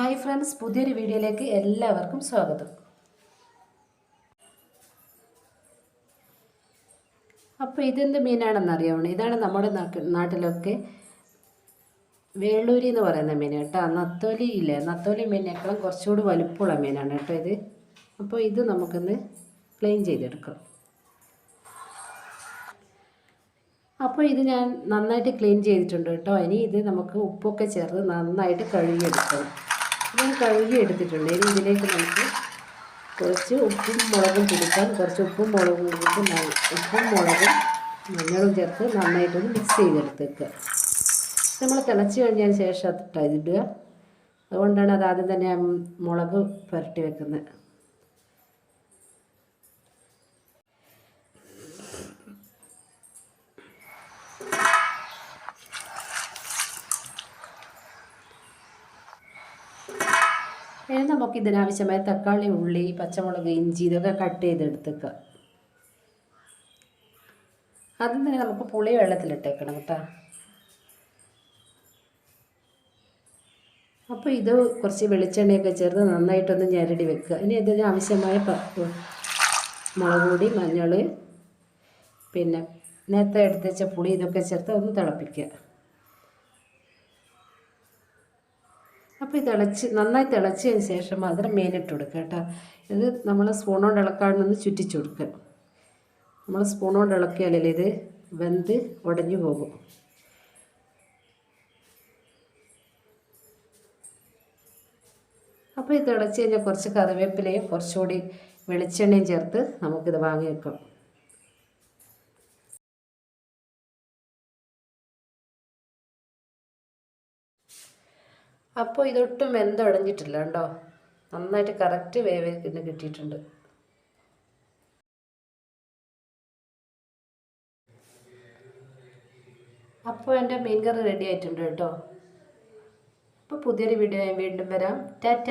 Hi friends പുതിയൊരു വീഡിയോയിലേക്ക് എല്ലാവർക്കും സ്വാഗതം. അപ്പോൾ ഇതെന്ത് മീനാണെന്ന് അറിയാമോ ഇതാണ് നമ്മുടെ നാട്ടി- നാട്ടിലൊക്കെ വേളൂരി എന്ന് പറയുന്ന മീൻ കേട്ടോ. നത്തോലി ഇല്ലേ? നത്തോലി മീനേക്കാളും കുറച്ചുകൂടി വലുപ്പമുള്ള മീനാണ് കേട്ടോ ഇത്. അപ്പോൾ ഇത് നമുക്കൊന്ന് ക്ലീൻ ചെയ്തെടുക്കാം. അപ്പോൾ ഇത് ഞാൻ നന്നായിട്ട് ക്ലീൻ ചെയ്തിട്ടുണ്ട് കേട്ടോ. ഇനി ഇത് നമുക്ക് ഉപ്പൊക്കെ ചേർത്ത് നന്നായിട്ട് കഴുകിയെടുക്കണം. ഞാൻ കഴുകി എടുത്തിട്ടുണ്ട്. ഇനി ഇതിലേക്ക് നമുക്ക് കുറച്ച് ഉപ്പും മുളകും പിടിക്കാൻ കുറച്ച് ഉപ്പും മുളകും ന- ഉപ്പും മുളകും മഞ്ഞളും ചേർത്ത് നന്നായിട്ടൊന്ന് മിക്സ് ചെയ്തെടുത്തേക്കുക നമ്മൾ തിളച്ച് കഴിഞ്ഞതിന് ശേഷം അതിട്ടാ അതുകൊണ്ടാണ് അത് ആദ്യം തന്നെ മുളക് പുരട്ടി വെക്കുന്നത് നമുക്ക് ഇതിനാവശ്യമായ തക്കാളി ഉള്ളി പച്ചമുളക് ഇഞ്ചി ഇതൊക്കെ കട്ട് ചെയ്തെടുത്തേക്കുക ആദ്യം തന്നെ നമുക്ക് പുളി വെള്ളത്തിലിട്ടേക്കണം കേട്ടോ. അപ്പോൾ ഇത് കുറച്ച് വെളിച്ചെണ്ണയൊക്കെ ചേർത്ത് നന്നായിട്ടൊന്ന് ഞരടി വെക്കുക. ഇനി ഇതിന് ആവശ്യമായ മുളക് പൊടി മഞ്ഞൾ പിന്നെ നേരത്തെ എടുത്തുവെച്ച പുളി ഇതൊക്കെ ചേർത്ത് ഒന്ന് തിളപ്പിക്കുക. അപ്പോൾ ഈ തിളച്ച് നന്നായി തിളച്ചതിന് ശേഷം മാത്രം മീനിട്ട് കൊടുക്കുക കേട്ടോ. ഇത് നമ്മൾ സ്പൂൺ കൊണ്ട് നിന്ന് ചുറ്റിച്ച് കൊടുക്കുക നമ്മൾ സ്പൂൺ കൊണ്ട് ഇളക്കിയാലല്ലേ ഇത് വെന്ത് ഉടഞ്ഞു പോകും. അപ്പോൾ ഈ തിളച്ച് കഴിഞ്ഞാൽ കുറച്ച് കറിവേപ്പിലയും കുറച്ചുകൂടി വെളിച്ചെണ്ണയും ചേർത്ത് നമുക്കിത് വാങ്ങി വെക്കാം. അപ്പോൾ ഇതൊട്ടും വെന്തുടഞ്ഞിട്ടില്ല കേട്ടോ നന്നായിട്ട് കറക്റ്റ് വേവേക്കിന് കിട്ടിയിട്ടുണ്ട്. അപ്പോൾ എന്റെ മീൻ കറി റെഡി ആയിട്ടുണ്ട് കേട്ടോ. അപ്പോൾ പുതിയൊരു വീഡിയോ ഞാൻ വീണ്ടും വരാം. ടാറ്റ.